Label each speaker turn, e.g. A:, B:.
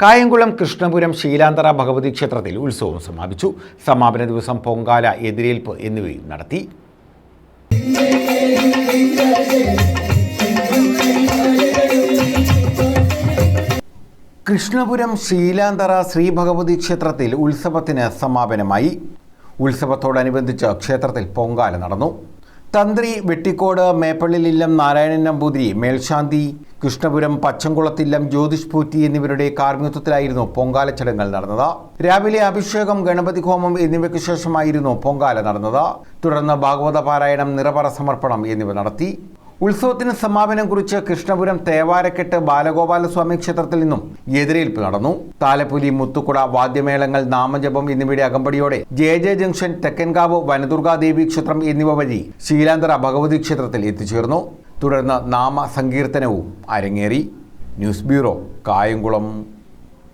A: കായംകുളം കൃഷ്ണപുരം ശീലാന്തറ ഭഗവതി ക്ഷേത്രത്തിൽ ഉത്സവം സമാപിച്ചു. സമാപന ദിവസം പൊങ്കാല എതിരേൽപ്പ് എന്നിവയും നടത്തി. കൃഷ്ണപുരം ശീലാന്തറ ശ്രീ ഭഗവതി ക്ഷേത്രത്തിൽ ഉത്സവത്തിന് സമാപനമായി. ഉത്സവത്തോടനുബന്ധിച്ച് ക്ഷേത്രത്തിൽ പൊങ്കാല നടന്നു. തന്ത്രി വെട്ടിക്കോട് മേപ്പള്ളിലില്ലം നാരായണൻ നമ്പൂതിരി മേൽശാന്തി കൃഷ്ണപുരം പച്ചംകുളത്തില്ലം ജ്യോതിഷ് പൂറ്റി എന്നിവരുടെ കാർമ്മികത്വത്തിലായിരുന്നു പൊങ്കാല ചടങ്ങുകൾ നടന്നത്. രാവിലെ അഭിഷേകം ഗണപതി ഹോമം എന്നിവയ്ക്ക് ശേഷമായിരുന്നു പൊങ്കാല നടന്നത്. തുടർന്ന് ഭാഗവത പാരായണം നിറപറ സമർപ്പണം എന്നിവ നടത്തി. ഉത്സവത്തിന് സമാപനം കുറിച്ച് കൃഷ്ണപുരം തേവാരക്കെട്ട് ബാലഗോപാലസ്വാമി ക്ഷേത്രത്തിൽ നിന്നും എതിരേൽപ്പ് നടന്നു. താലപ്പൊലി മുത്തുക്കുട വാദ്യമേളങ്ങൾ നാമജപം എന്നിവയുടെ അകമ്പടിയോടെ J J junction Thekkankavu Vanadurgadevi ക്ഷേത്രം എന്നിവ വഴി ശീലാന്തര ഭഗവതി ക്ഷേത്രത്തിൽ എത്തിച്ചേർന്നു. തുടർന്ന് നാമ സങ്കീർത്തനവും അരങ്ങേറി. News bureau Kayamkulam.